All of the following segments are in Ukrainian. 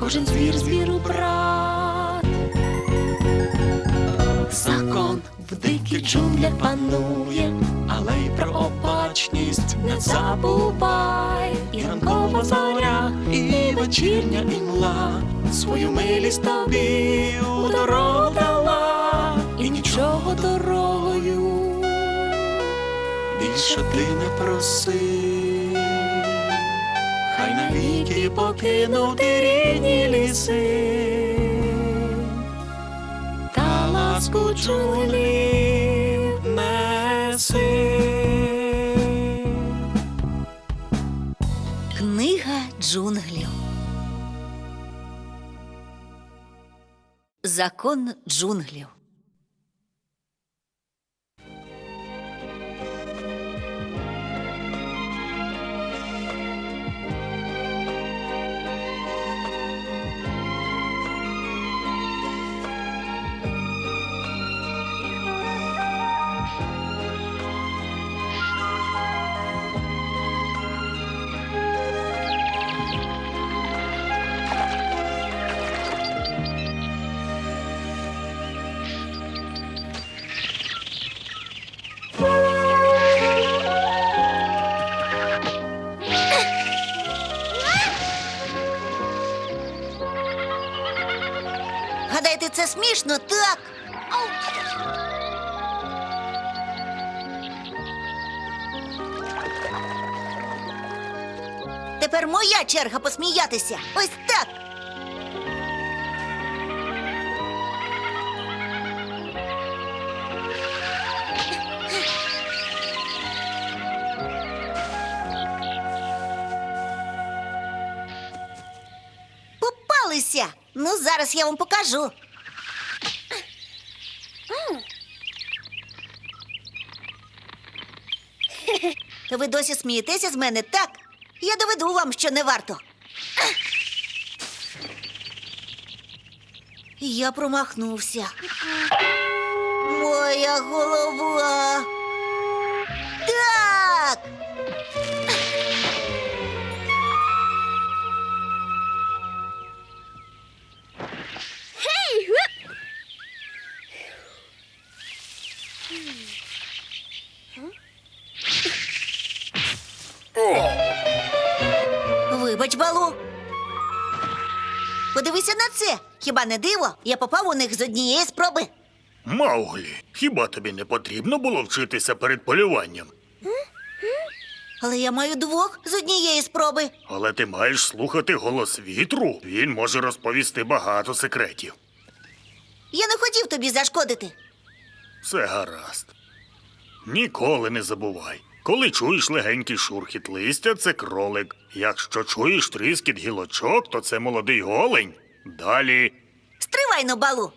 кожен звір звіру брат. Закон в диких джунглях панує, але й про обачність не забувай. І ранкова зоря, і вечірня імла свою милість тобі у дорогу дала, і нічого дорогою більше ти не проси. Навіки покинув ти рідні ліси та ласку джунглів неси. Книга джунглів. Закон джунглів. Гадаєте, це смішно, так? Тепер моя черга посміятися. Ось так. Попалися. Ну, зараз я вам покажу. Ви досі смієтеся з мене, так? Я доведу вам, що не варто. Я промахнувся. Моя голова. Вибач, балу. Подивися на це. Хіба не диво? Я попав у них з однієї спроби. Мауглі, хіба тобі не потрібно було вчитися перед полюванням? Але я маю двох з однієї спроби. Але ти маєш слухати голос вітру. Він може розповісти багато секретів. Я не хотів тобі зашкодити. Все гаразд. Ніколи не забувай. Коли чуєш легенький шурхіт листя, це кролик. Якщо чуєш тріскіт гілочок, то це молодий голень. Далі. Стривай на балу.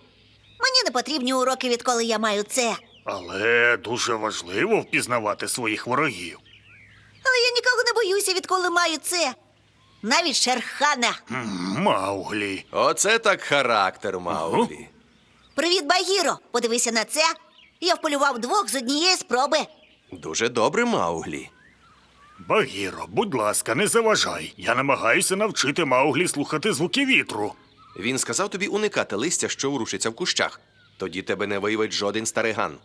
Мені не потрібні уроки, відколи я маю це. Але дуже важливо впізнавати своїх ворогів. Але я нікого не боюся, відколи маю це. Навіть шерхана. М, Мауглі. Оце так характер, Мауглі. Привіт, Багіро. Подивися на це. Я вполював двох з однієї спроби. Дуже добре, Мауглі. Багіро, будь ласка, не заважай. Я намагаюся навчити Мауглі слухати звуки вітру. Він сказав тобі уникати листя, що ворушиться в кущах. Тоді тебе не виявить жоден стариган.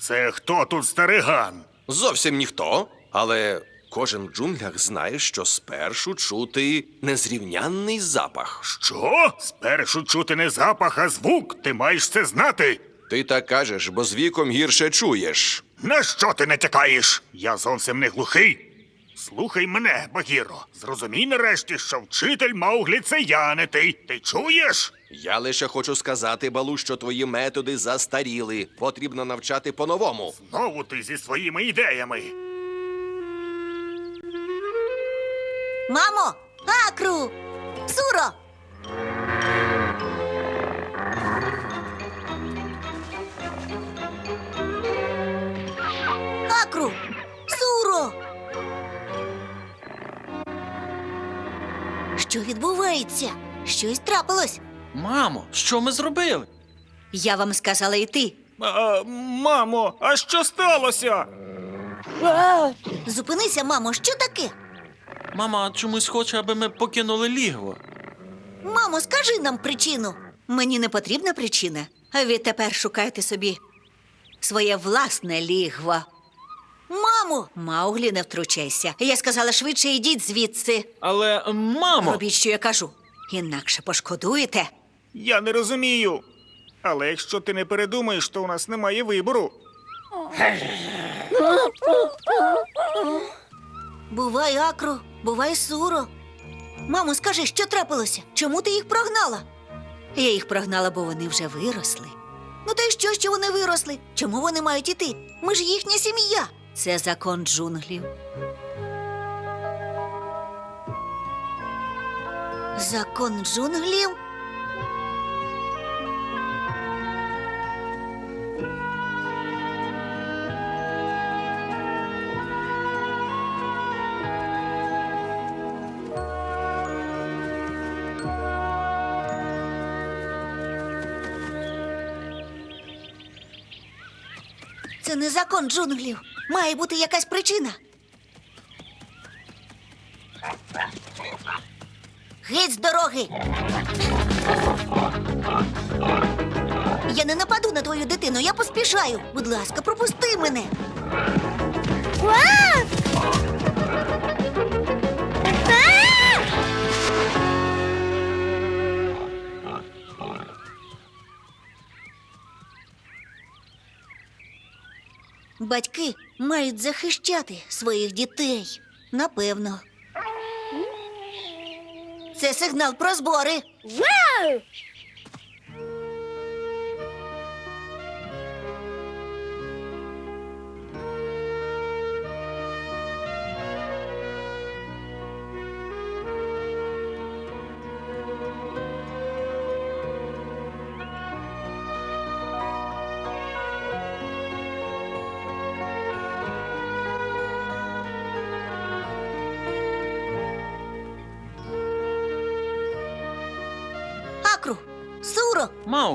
Це хто тут стариган? Зовсім ніхто, але кожен в джунглях знає, що спершу чути незрівнянний запах. Що? Спершу чути не запах, а звук. Ти маєш це знати. Ти так кажеш, бо з віком гірше чуєш. На що ти натякаєш? Я зовсім не глухий. Слухай мене, Багіро. Зрозумій нарешті, що вчитель Мауглі це я, не ти. Ти чуєш? Я лише хочу сказати, Балу, що твої методи застаріли. Потрібно навчати по-новому. Знову ти зі своїми ідеями. Мамо, Акру, Суро, Що відбувається? Щось трапилось. Мамо, що ми зробили? Я вам сказала йти. А, мамо, а що сталося? Зупинися, мамо, що таке? Мама чомусь хоче, аби ми покинули лігво. Мамо, скажи нам причину. Мені не потрібна причина. А відтепер шукайте собі своє власне лігво. Мамо! Мауглі, не втручайся. Я сказала швидше йдіть звідси. Але, мамо, Робіть, що я кажу. Інакше пошкодуєте. Я не розумію. Але якщо ти не передумаєш, то у нас немає вибору. Бувай акро, бувай суро. Мамо, скажи, що трапилося? Чому ти їх прогнала? Я їх прогнала, бо вони вже виросли. Ну то й що, що вони виросли? Чому вони мають іти? Ми ж їхня сім'я. Це закон джунглів. Закон джунглів? Це не закон джунглів. Має бути якась причина. Геть з дороги. Я не нападу на твою дитину, я поспішаю. Будь ласка, пропусти мене. Батьки мають захищати своїх дітей. Напевно. Це сигнал про збори.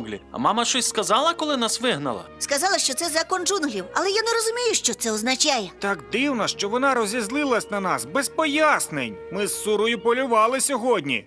Мауглі, а мама щось сказала, коли нас вигнала? сказала, що це закон джунглів, але я не розумію, що це означає. Так дивно, що вона розізлилась на нас без пояснень. Ми з сурою полювали сьогодні.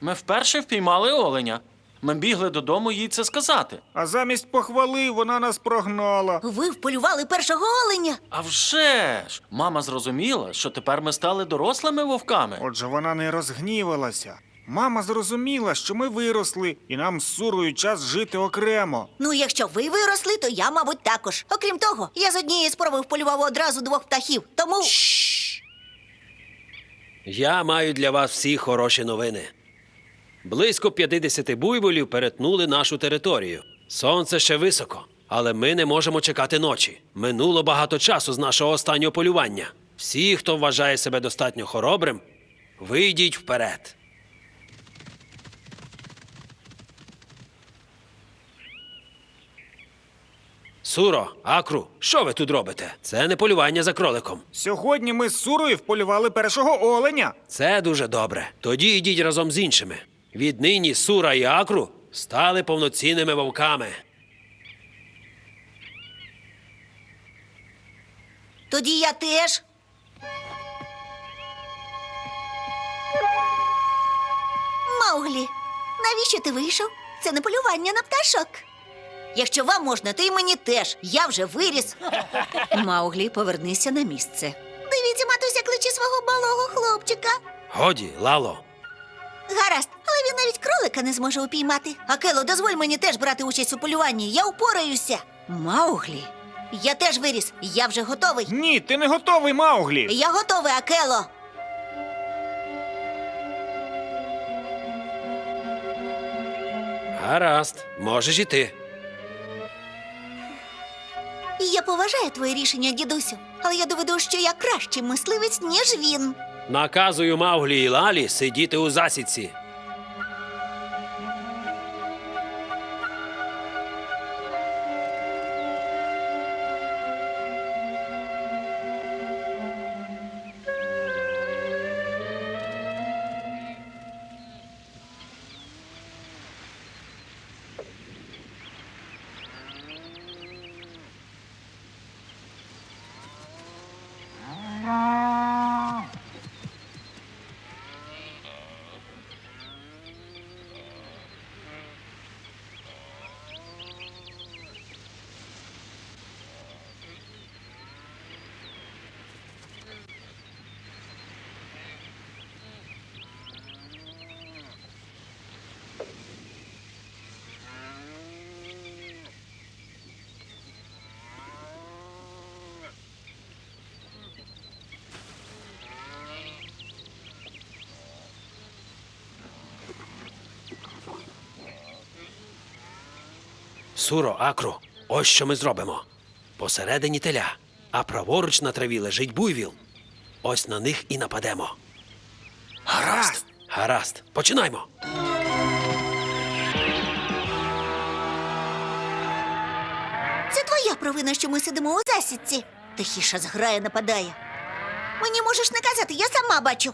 Ми вперше впіймали оленя. Ми бігли додому їй це сказати. А замість похвали вона нас прогнала. Ви вполювали першого оленя. А вже ж! Мама зрозуміла, що тепер ми стали дорослими вовками. Отже, вона не розгнівалася. Мама зрозуміла, що ми виросли, і нам з сурою час жити окремо. Ну, якщо ви виросли, то я, мабуть, також. Окрім того, я з однієї спроби вполював одразу двох птахів. Тому Я маю для вас всі хороші новини. Близько 50 буйволів перетнули нашу територію. Сонце ще високо, але ми не можемо чекати ночі. Минуло багато часу з нашого останнього полювання. Всі, хто вважає себе достатньо хоробрим, вийдіть вперед. Суро, Акру, що ви тут робите? Це не полювання за кроликом. Сьогодні ми з сурою вполювали першого оленя. Це дуже добре. Тоді йдіть разом з іншими. Віднині Сура і Акру стали повноцінними вовками. тоді я теж. Мауглі, навіщо ти вийшов? Це не полювання на пташок. Якщо вам можна, то й мені теж. Я вже виріс. Мауглі, повернися на місце. Дивіться, матуся кличе свого малого хлопчика. Годі, Лало. Гаразд, але він навіть кролика не зможе упіймати. Акело, дозволь мені теж брати участь у полюванні. Я упораюся. Мауглі. Я теж виріс. Я вже готовий. Ні, ти не готовий, Мауглі. Я готовий, Акело. Гаразд, можеш іти. Я поважаю твоє рішення, дідусю, але я доведу, що я кращий мисливець, ніж він. Наказую Мауглі і Лалі сидіти у засідці. Суро, акру, ось що ми зробимо. Посередині теля, а праворуч на траві лежить буйвіл. Ось на них і нападемо. Гаразд. Гаразд, починаймо. Це твоя провина, що ми сидимо у засідці. Тихіша зграя нападає. Мені можеш не казати, я сама бачу.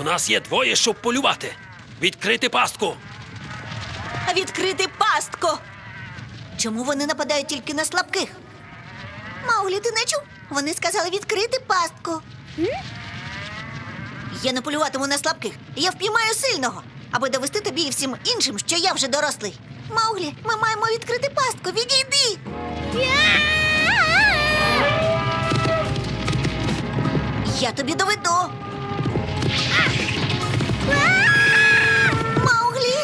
У нас є двоє, щоб полювати. Відкрити пастку. Відкрити пастку. Чому вони нападають тільки на слабких? Мауглі, ти не чув? Вони сказали відкрити пастку. Я не полюватиму на слабких. Я впіймаю сильного, аби довести тобі і всім іншим, що я вже дорослий. Мауглі, ми маємо відкрити пастку. Відійди. Я тобі доведу. Мауглі.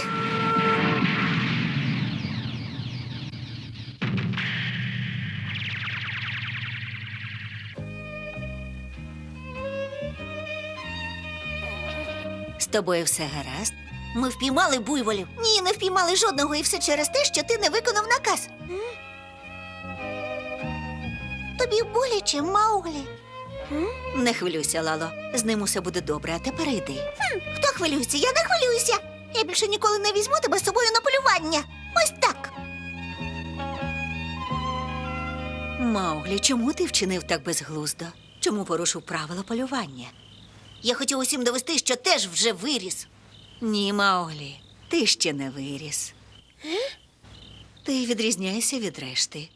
З тобою все гаразд? Ми впіймали буйволів. Ні, не впіймали жодного, і все через те, що ти не виконав наказ. Тобі боляче, Мауглі. Не хвилюйся, Лало. З ним усе буде добре, а тепер йди. Хто хвилюється? Я не хвилююся. Я більше ніколи не візьму тебе з собою на полювання. Ось так. Мауглі, чому ти вчинив так безглуздо? Чому порушив правила полювання? Я хотів усім довести, що теж вже виріс. Ні, Мауглі, ти ще не виріс. Ти відрізняєшся від решти.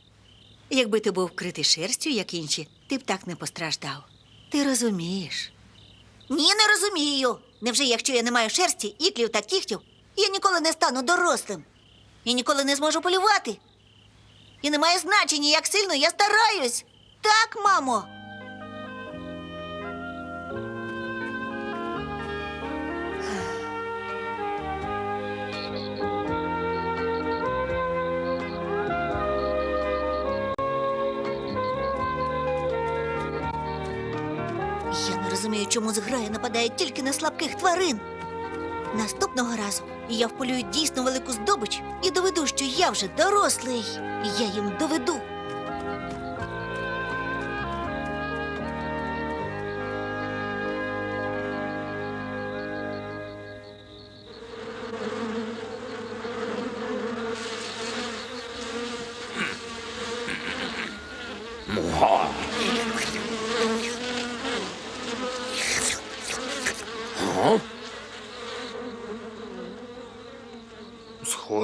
Якби ти був вкритий шерстю, як інші, ти б так не постраждав. Ти розумієш? Ні, не розумію. Невже якщо я не маю шерсті, іклів та кігтів, я ніколи не стану дорослим і ніколи не зможу полювати. І не має значення, як сильно я стараюсь. Так, мамо. Розумію, чому зграя нападає тільки на слабких тварин. Наступного разу я вполюю дійсно велику здобич і доведу, що я вже дорослий. Я їм доведу.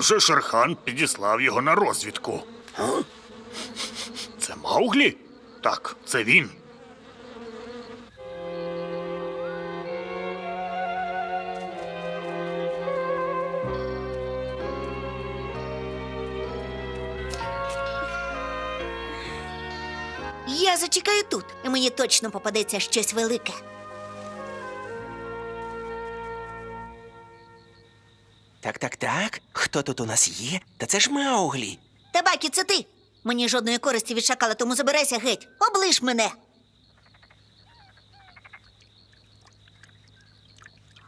Схоже, Шерхан підіслав його на розвідку. Це Мауглі? Так, це він. Я зачекаю тут, і мені точно попадеться щось велике. Хто тут у нас є? Та це ж Мауглі. Табакі, це ти. Мені жодної користі від шакала, тому забирайся геть. Облиш мене.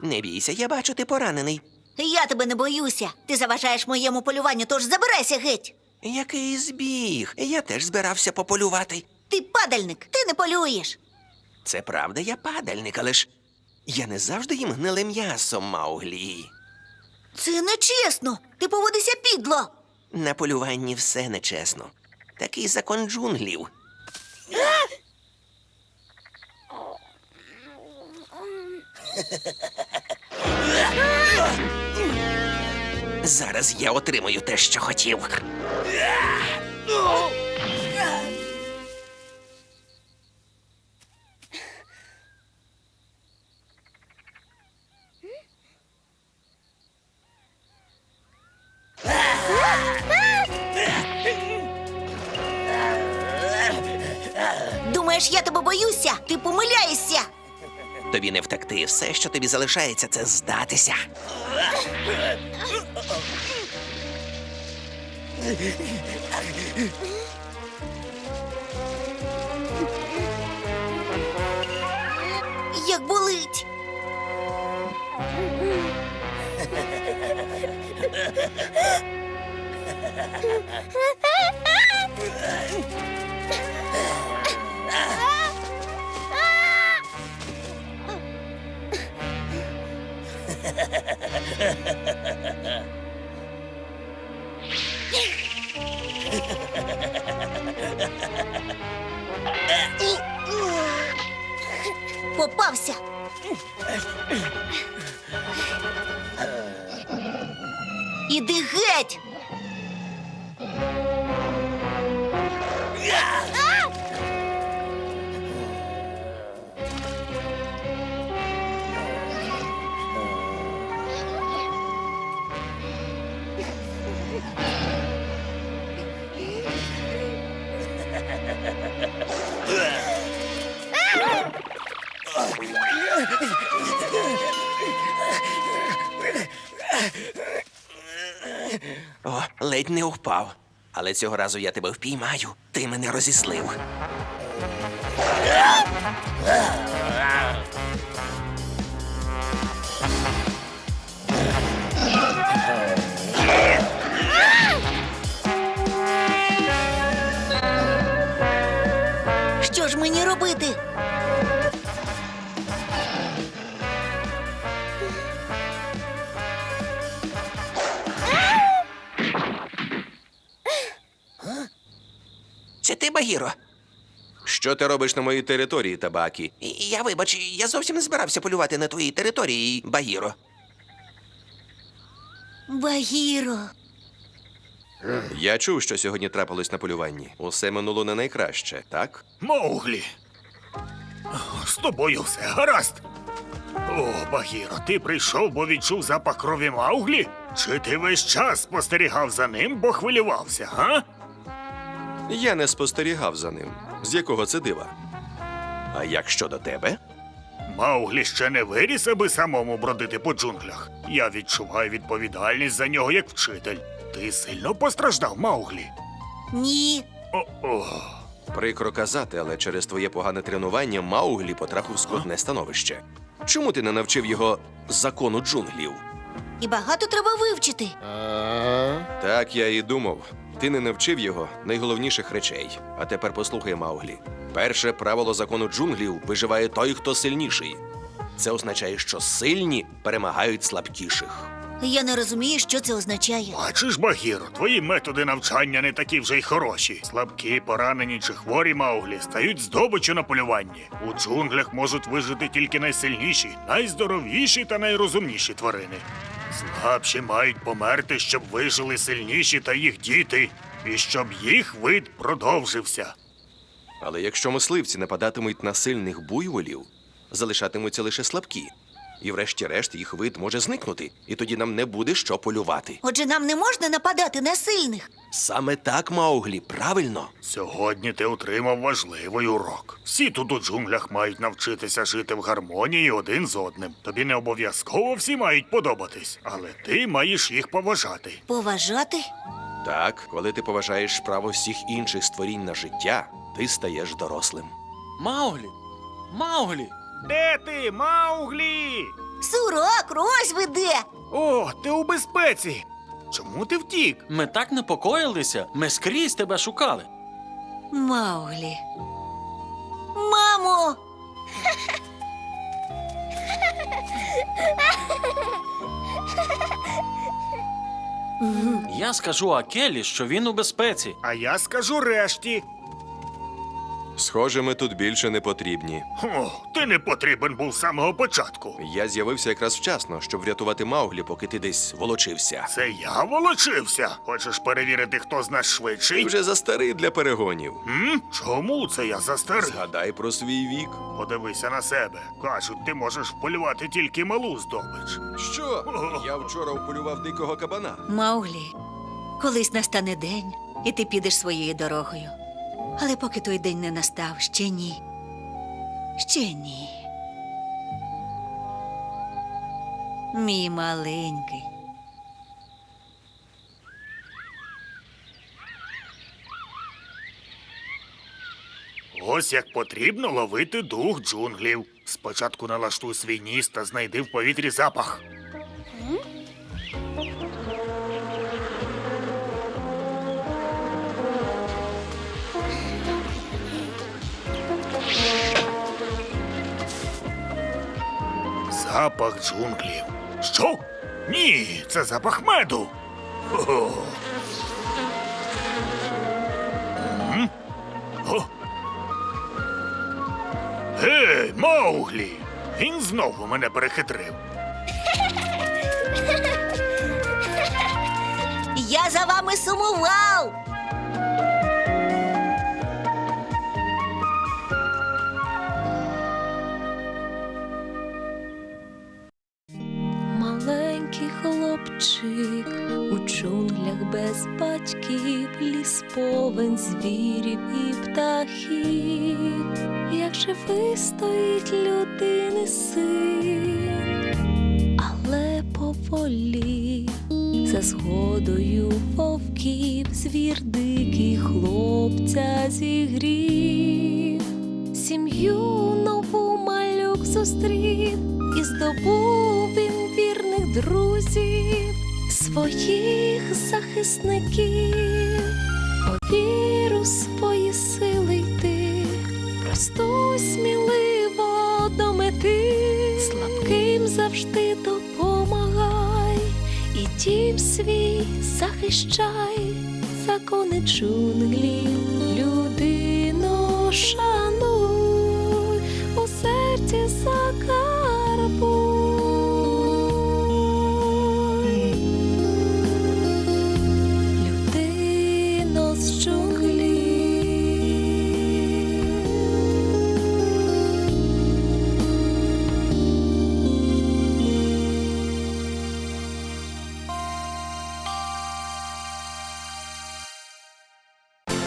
Не бійся, я бачу, ти поранений. Я тебе не боюся. Ти заважаєш моєму полюванню, тож забирайся геть. Який збіг. Я теж збирався пополювати. Ти падальник, ти не полюєш. Це правда, я падальник, але ж я не завжди їм гниле м'ясо, Мауглі. Це нечесно. Ти поводишся підло. На полюванні все нечесно. Такий закон джунглів. Зараз я отримаю те, що хотів. Тобі не втекти. Все, що тобі залишається, це здатися. Як болить. Попався. Іди геть. О, ледь не впав. Але цього разу я тебе впіймаю. Ти мене розіслив. Це? Що ти робиш на моїй території, табакі? І- Я вибач, я зовсім не збирався полювати на твоїй території, Багіро. Багіро. Я чув, що сьогодні трапилось на полюванні. Усе минуло не найкраще, так? Мауглі. З тобою все гаразд. О, Багіро, ти прийшов, бо відчув запах крові Мауглі? Чи ти весь час спостерігав за ним, бо хвилювався, га? Я не спостерігав за ним. З якого це дива? А як щодо тебе? Мауглі ще не виріс, аби самому бродити по джунглях. Я відчуваю відповідальність за нього як вчитель. Ти сильно постраждав, Мауглі? Ні. О-о. Прикро казати, але через твоє погане тренування Мауглі потрапив в скрутне становище. Чому ти не навчив його закону джунглів? І багато треба вивчити. Так я і думав. Ти не навчив його найголовніших речей. А тепер послухай, Мауглі. Перше правило закону джунглів виживає той, хто сильніший. Це означає, що сильні перемагають слабкіших. Я не розумію, що це означає. Бачиш, Багіро, твої методи навчання не такі вже й хороші. Слабкі, поранені чи хворі Мауглі стають здобиччю на полюванні. У джунглях можуть вижити тільки найсильніші, найздоровіші та найрозумніші тварини. Слабші мають померти, щоб вижили сильніші та їх діти, і щоб їх вид продовжився. Але якщо мисливці нападатимуть на сильних буйволів, залишатимуться лише слабкі. І врешті-решт їх вид може зникнути, і тоді нам не буде що полювати. Отже, нам не можна нападати на сильних. Саме так, Мауглі, правильно. Сьогодні ти отримав важливий урок. Всі тут у джунглях мають навчитися жити в гармонії один з одним. Тобі не обов'язково всі мають подобатись, але ти маєш їх поважати. Поважати? Так, коли ти поважаєш право всіх інших створінь на життя, ти стаєш дорослим. Мауглі! Мауглі! Де ти, Мауглі? Сурок, ось ви де. О, ти у безпеці. Чому ти втік? Ми так непокоїлися, ми скрізь тебе шукали. Мауглі. Мамо! Я скажу Акелі, що він у безпеці. А я скажу решті. Схоже, ми тут більше не потрібні. О, ти не потрібен був з самого початку. Я з'явився якраз вчасно, щоб врятувати Мауглі, поки ти десь волочився. Це я волочився. Хочеш перевірити, хто з нас Ти швидший? вже застарий для перегонів. М? Чому це я застарий? Згадай про свій вік. Подивися на себе. Кажуть, ти можеш вполювати тільки малу здобич. Що? Я вчора вполював дикого кабана. Мауглі, колись настане день, і ти підеш своєю дорогою. Але поки той день не настав, ще ні. Ще ні. Мій маленький. Ось як потрібно ловити дух джунглів. Спочатку налаштуй свій ніс та знайди в повітрі запах. Запах джунглів. Що? Ні, це запах меду. О. О. Гей, Мауглі! Він знову мене перехитрив. Я за вами сумував. Без батьків, ліс повен звірів і птахів, як же вистоїть людини син, але поволі за згодою вовків звір дикий хлопця зігрів, сім'ю нову малюк зустрів і здобув своїх захисників, по віру свої сили йти, просту сміливо до мети, слабким завжди допомагай, і дім свій захищай, закони джунглі, Людино шануй. У серці закай.